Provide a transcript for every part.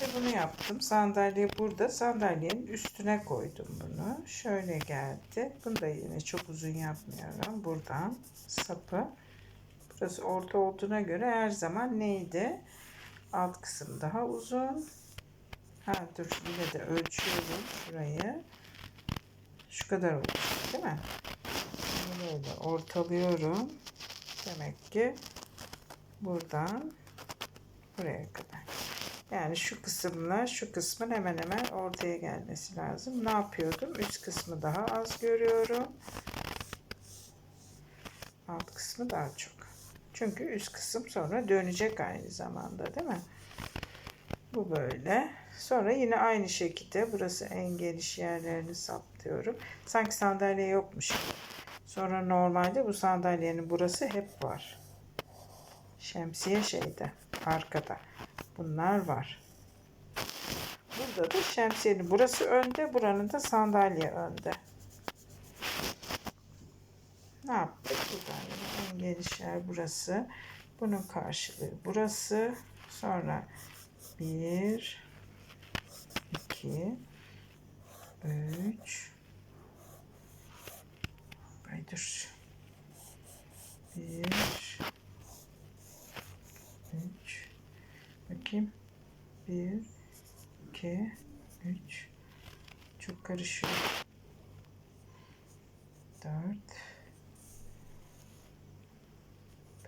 Şimdi bunu yaptım. Sandalye burada. Sandalyenin üstüne koydum bunu. Şöyle geldi. Bunu da yine çok uzun yapmıyorum. Buradan sapı. Burası orta olduğuna göre her zaman neydi? Alt kısım daha uzun. Ha dur yine de ölçüyorum şurayı. Şu kadar olacak değil mi? Bunu böyle ortalıyorum. Demek ki buradan buraya kadar. Yani şu kısımla şu kısmın hemen hemen ortaya gelmesi lazım. Ne yapıyordum? Üst kısmı daha az görüyorum. Alt kısmı daha çok. Çünkü üst kısım sonra dönecek aynı zamanda değil mi? Bu böyle. Sonra yine aynı şekilde burası en geniş yerlerini saptıyorum. Sanki sandalye yokmuş. Sonra normalde bu sandalyenin burası hep var. Şemsiye şeyde arkada bunlar var. Burada da şemsiyeli. Burası önde, buranın da sandalye önde. Ne yaptık? Buradan en geniş burası. Bunun karşılığı burası. Sonra 1 2 3 Ay dur. Bakayım. Bir, iki, üç. Çok karışıyor. Dört.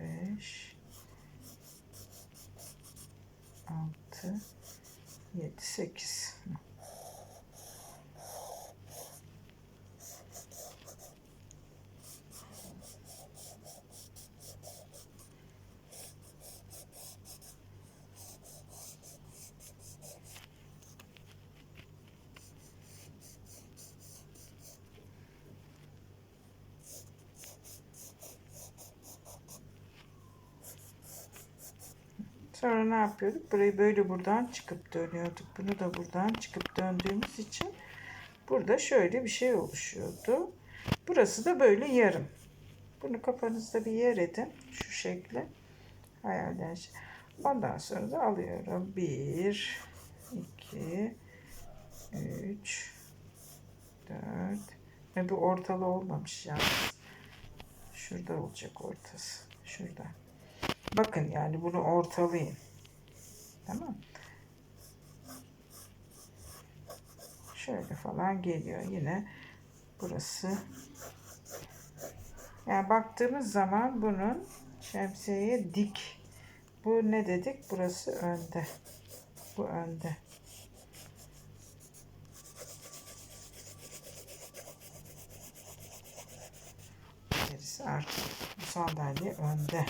Beş. Altı. Yedi, sekiz. Sonra ne yapıyorduk? Burayı böyle buradan çıkıp dönüyorduk. Bunu da buradan çıkıp döndüğümüz için burada şöyle bir şey oluşuyordu. Burası da böyle yarım. Bunu kafanızda bir yer edin. Şu şekli. Hayalden şey. Ondan sonra da alıyorum. 1 2 3 4 Ve bu ortalı olmamış yalnız. Şurada olacak ortası. Şurada. Bakın yani bunu ortalayın. Tamam. Şöyle falan geliyor yine. Burası. Yani baktığımız zaman bunun şemsiyeye dik. Bu ne dedik? Burası önde. Bu önde. Gerisi artık. Bu sandalye önde.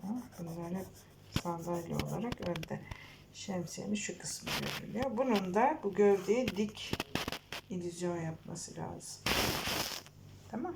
Tamam. Bunlar hep sandalye olarak önde. Şemsiyenin şu kısmı görünüyor. Bunun da bu gövdeye dik illüzyon yapması lazım. Tamam.